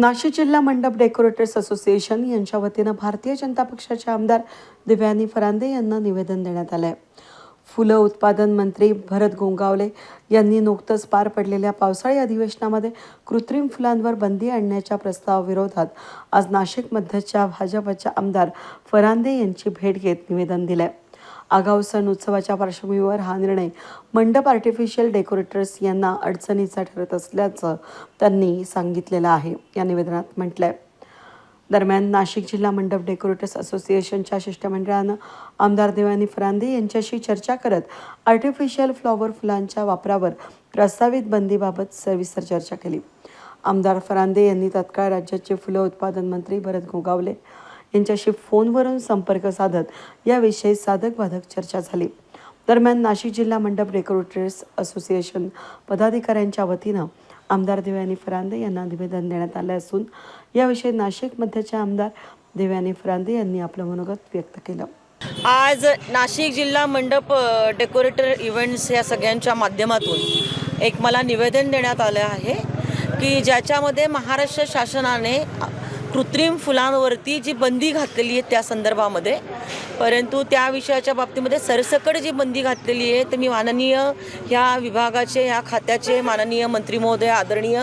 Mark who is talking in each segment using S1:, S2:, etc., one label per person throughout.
S1: नाशिक जिल्हा मंडप decorators association यांच्या वतीनं भारतीय जनता पक्षाचे आमदार दिव्यानी फरांदे यांना निवेदन देण्यात आलं आहे फुलं उत्पादन मंत्री भरत गोंगावले यांनी नुकतंच पार पडलेल्या पावसाळी अधिवेशनामध्ये कृत्रिम फुलांवर बंदी आणण्याच्या प्रस्तावाविरोधात आज नाशिक मध्यच्या भाजपच्या आमदार फरांदे यांची भेट घेत निवेदन दिलं आहे आगाऊ सण उत्सवाच्या पार्श्वभूमीवर हा निर्णय मंडप आर्टिफिशियल डेकोरेटर्स यांना अडचणीचा ठरत असल्याचं त्यांनी सांगितलेलं आहे. या निवेदनात म्हटलंय दरम्यान नाशिक जिल्हा मंडप डेकोरेटर्स असोसिएशनच्या शिष्टमंडळानं आमदार देवानी फरांदे यांच्याशी चर्चा करत आर्टिफिशियल फ्लॉवर फुलांच्या वापरावर प्रस्तावित बंदीबाबत सविस्तर चर्चा केली. आमदार फरांदे यांनी तत्काळ राज्याचे फुलं उत्पादन मंत्री भरत गोगावले यांच्याशी फोनवरून संपर्क साधत याविषयी साधक बाधक चर्चा झाली. दरम्यान नाशिक जिल्हा मंडप डेकोरेटर्स असोसिएशन पदाधिकाऱ्यांच्या वतीनं आमदार देवयानी फरांदे यांना निवेदन देण्यात आलं असून याविषयी नाशिक मध्याचे आमदार देवयानी फरांदे यांनी आपलं मनोगत व्यक्त केलं.
S2: आज नाशिक जिल्हा मंडप डेकोरेटर इव्हेंट्स या सगळ्यांच्या माध्यमातून एक मला निवेदन देण्यात आलं आहे की ज्याच्यामध्ये महाराष्ट्र शासनाने कृत्रिम फुलांवरती जी बंदी घातलेली आहे त्या संदर्भामध्ये परंतु त्या विषयाच्या बाबतीमध्ये सरसकट जी बंदी घातलेली आहे तर मी माननीय ह्या विभागाचे ह्या खात्याचे माननीय मंत्री महोदय आदरणीय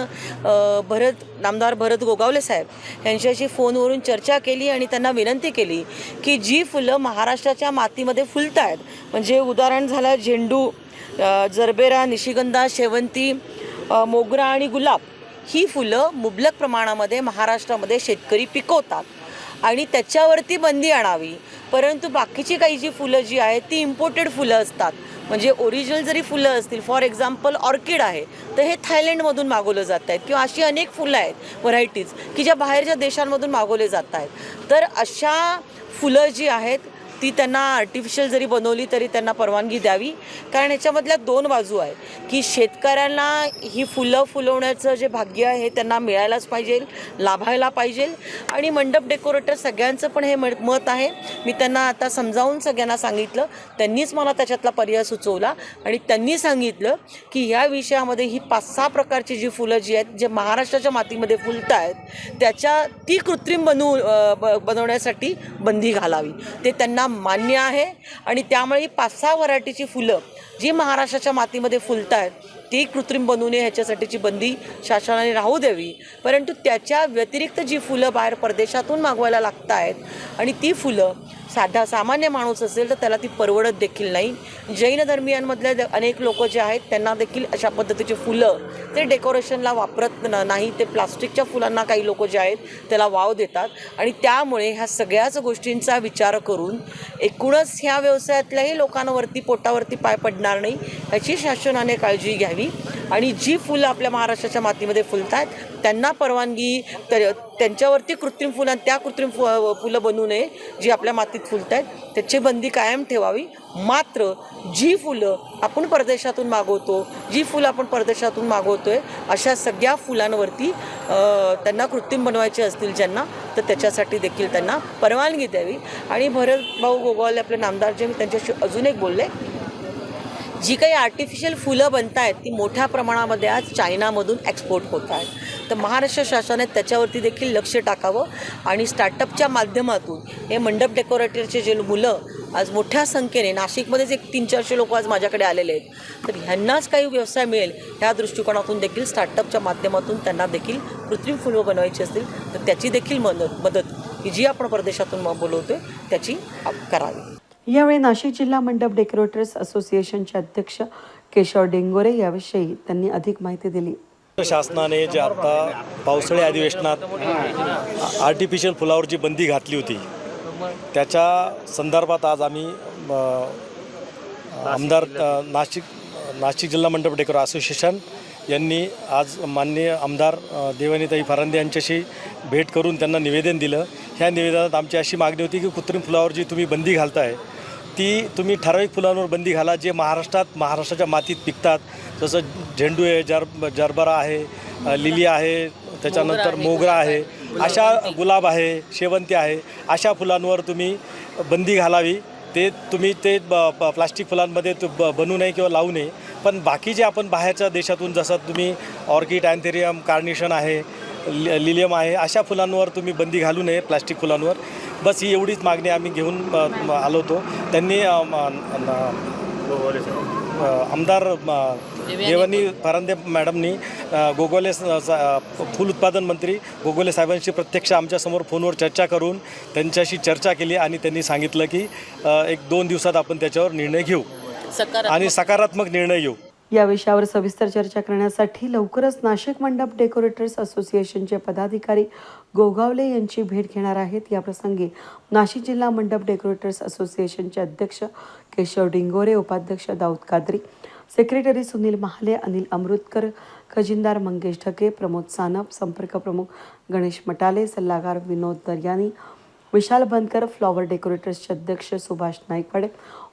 S2: भरत नामदार भरत गोगावले साहेब यांच्याशी फोनवरून चर्चा केली आणि त्यांना विनंती केली की जी फुलं महाराष्ट्राच्या मातीमध्ये फुलत आहेत म्हणजे उदाहरण झालं झेंडू जरबेरा निशिगंधा शेवंती मोगरा आणि गुलाब ही फुलं मुबलक प्रमाणामध्ये महाराष्ट्रामध्ये शेतकरी पिकवतात आणि त्याच्यावरती बंदी आणावी. परंतु बाकीची काही जी फुलं जी आहेत ती इम्पोर्टेड फुलं असतात. म्हणजे ओरिजिनल जरी फुलं असतील फॉर एक्झाम्पल ऑर्किड आहे तर हे थायलंडमधून मागवलं जात आहेत. किंवा अशी अनेक फुलं आहेत व्हरायटीज की ज्या बाहेरच्या देशांमधून मागवले जात आहेत. तर अशा फुलं जी आहेत ती त्यांना आर्टिफिशियल जरी बनवली तरी त्यांना परवानगी द्यावी. कारण ह्याच्यामधल्या दोन बाजू आहे की शेतकऱ्यांना ही फुलं फुलवण्याचं जे भाग्य आहे हे त्यांना मिळायलाच पाहिजे लाभायला पाहिजे. आणि मंडप डेकोरेटर सगळ्यांचं पण हे मत आहे. मी त्यांना आता समजावून सगळ्यांना सांगितलं. त्यांनीच मला त्याच्यातला पर्याय सुचवला. आणि त्यांनी सांगितलं की या विषयामध्ये ही पाच सहा प्रकारची जी फुलं जी आहेत जे महाराष्ट्राच्या मातीमध्ये फुलत आहेत त्याच्या ती कृत्रिम बनवू ब- बनवण्यासाठी बंदी घालावी. ते त्यांना मान्य आहे. आणि त्यामुळे ही पाच सहा व्हरायटीची फुलं जी महाराष्ट्राच्या मातीमध्ये फुलत आहेत ती कृत्रिम बनू नये ह्याच्यासाठीची बंदी शासनाने राहू द्यावी. परंतु त्याच्या व्यतिरिक्त जी फुलं बाहेर परदेशातून मागवायला लागत आहेत आणि ती फुलं साधा सामान्य माणूस असेल तर त्याला ती परवडत देखील नाही. जैन धर्मियांमधले द- अनेक लोक जे आहेत त्यांना देखील अशा पद्धतीची फुलं ते डेकोरेशनला वापरत नाही. ते प्लास्टिकच्या फुलांना काही लोक जे आहेत त्याला वाव देतात. आणि त्यामुळे ह्या सगळ्याच गोष्टींचा विचार करून एकूणच ह्या व्यवसायातल्याही लोकांवरती पोटावरती पाय पडणार नाही ह्याची शासनाने काळजी घ्यावी. आणि जी फुलं आपल्या महाराष्ट्राच्या मातीमध्ये फुलत आहेत त्यांना परवानगी तर त्यांच्यावरती कृत्रिम फुलं त्या कृत्रिम फु फुलं बनवू नये जी आपल्या मातीत फुलत आहेत त्याची बंदी कायम ठेवावी. मात्र जी फुलं आपण परदेशातून मागवतो जी फुलं आपण परदेशातून मागवतो आहे अशा सगळ्या फुलांवरती त्यांना कृत्रिम बनवायचे असतील ज्यांना तर त्याच्यासाठी देखील त्यांना परवानगी द्यावी. आणि भरत भाऊ गोगावले आपले नामदार जे मी त्यांच्याशी अजून एक बोलले. जी काही आर्टिफिशियल फुलं बनत आहेत ती मोठ्या प्रमाणामध्ये आज चायनामधून एक्सपोर्ट होत आहेत. तर महाराष्ट्र शासनाने त्याच्यावरती देखील लक्ष टाकावं आणि स्टार्टअपच्या माध्यमातून हे मंडप डेकोरेटरचे जे मुलं आज मोठ्या संख्येने नाशिकमध्येच एक तीन चारशे लोक आज माझ्याकडे आलेले आहेत. तर ह्यांनाच काही व्यवसाय मिळेल ह्या दृष्टिकोनातून देखील स्टार्टअपच्या माध्यमातून त्यांना देखील कृत्रिम फुलं बनवायची असतील तर त्याची देखील मदत मदत ही जी आपण परदेशातून बोलवतो आहे त्याची करावी.
S1: यावेळी नाशिक जिल्हा मंडप डेकोरेटर्स असोसिएशनचे अध्यक्ष केशव डेंगोरे याविषयी त्यांनी अधिक माहिती दिली.
S3: शासनाने जे आता पावसाळी अधिवेशनात आर्टिफिशियल फुलावर जी बंदी घातली होती त्याच्या संदर्भात आज आम्ही आमदार नाशिक नाशिक जिल्हा मंडप डेकोर असोसिएशन यांनी आज माननीय आमदार देवनीताई देवानीताई फरांदे यांच्याशी भेट करून त्यांना निवेदन दिलं. ह्या निवेदनात आमची अशी मागणी होती की कृत्रिम फुलावर जी तुम्ही बंदी घालताय ती तुम्ही ठराविक फुलांवर बंदी घाला जे महाराष्ट्रात महाराष्ट्राच्या मातीत पिकतात. जसं झेंडू आहे जर जरबरा आहे लिली आहे त्याच्यानंतर मोगरा आहे अशा गुलाब आहे शेवंती आहे. अशा फुलांवर तुम्ही बंदी घालावी. ते तुम्ही ते ब प्लास्टिक फुलांमध्ये तु- ब बनवू नये किंवा लावू नये. पण बाकी जे आपण बाहेरच्या देशातून जसं तुम्ही ऑर्किड अँथेरियम कार्निशन आहे लि लिलियम आहे अशा फुलांवर तुम्ही बंदी घालू नये प्लास्टिक फुलांवर. बस ही एवढीच मागणी आम्ही घेऊन आलो होतो. त्यांनी आमदार देवानी फरांदे मॅडमनी गोगोले फूल उत्पादन मंत्री गोगोले साहेबांशी प्रत्यक्ष आमच्यासमोर फोनवर चर्चा करून त्यांच्याशी चर्चा केली आणि त्यांनी सांगितलं की एक दोन दिवसात आपण त्याच्यावर निर्णय घेऊ. आणि सकारात्मक निर्णय घेऊ.
S1: या विषयावर सविस्तर चर्चा करण्यासाठी लवकरच नाशिक मंडप डेकोरेटर्स असोसिएशनचे पदाधिकारी गोगावले यांची भेट घेणार आहेत. या प्रसंगी नाशिक जिल्हा मंडप डेकोरेटर्स असोसिएशनचे अध्यक्ष केशव डिंगोरे उपाध्यक्ष दाऊद कादरी सेक्रेटरी सुनील महाले अनिल अमृतकर खजिनदार मंगेश ढके प्रमोद सानप संपर्क प्रमुख गणेश मटाले सल्लागार विनोद दर्यानी विशाल बनकर फ्लॉवर डेकोरेटर्सचे अध्यक्ष सुभाष नाईकवाडे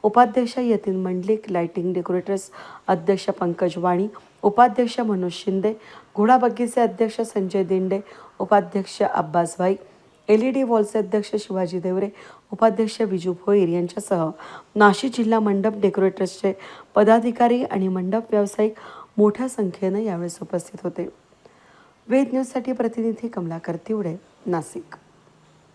S1: उपाध्यक्ष यतीन मंडलिक लाइटिंग डेकोरेटर्स अध्यक्ष पंकज वाणी उपाध्यक्ष मनोज शिंदे घोडाबग्गीचे अध्यक्ष संजय दिंडे उपाध्यक्ष अब्बास भाई एल ई डी वॉलचे अध्यक्ष शिवाजी देवरे उपाध्यक्ष विजू भोईर यांच्यासह नाशिक जिल्हा मंडप डेकोरेटर्सचे पदाधिकारी आणि मंडप व्यावसायिक मोठ्या संख्येनं यावेळेस उपस्थित होते. वेद न्यूजसाठी प्रतिनिधी कमलाकर तिवडे नाशिक.